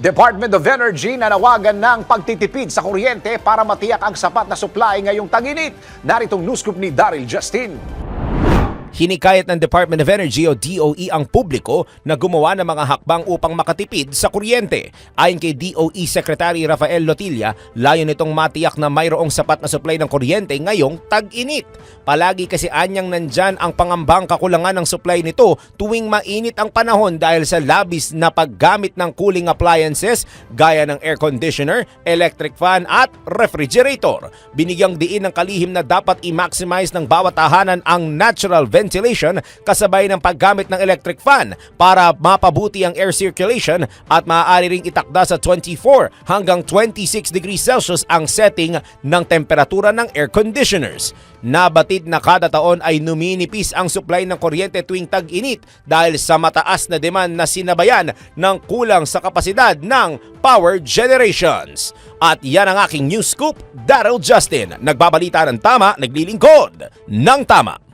Department of Energy nanawagan ng pagtitipid sa kuryente para matiyak ang sapat na supply ngayong tag-init. Naritong news group ni Daryl Justin. Hinikayat ng Department of Energy o DOE ang publiko na gumawa ng mga hakbang upang makatipid sa kuryente. Ayon kay DOE Secretary Rafael Lotilla, layo nitong matiyak na mayroong sapat na supply ng kuryente ngayong tag-init. Palagi kasi anyang nandyan ang pangambang kakulangan ng supply nito tuwing mainit ang panahon dahil sa labis na paggamit ng cooling appliances gaya ng air conditioner, electric fan at refrigerator. Binigyang diin ng kalihim na dapat i-maximize ng bawat tahanan ang natural ventilation kasabay ng paggamit ng electric fan para mapabuti ang air circulation at maaari ring itakda sa 24 hanggang 26 degrees Celsius ang setting ng temperatura ng air conditioners. Nabatid na kada taon ay numinipis ang supply ng kuryente tuwing tag-init dahil sa mataas na demand na sinabayan ng kulang sa kapasidad ng power generations. At yan ang aking news scoop, Daryl Justin. Nagbabalita ng tama, naglilingkod ng tama.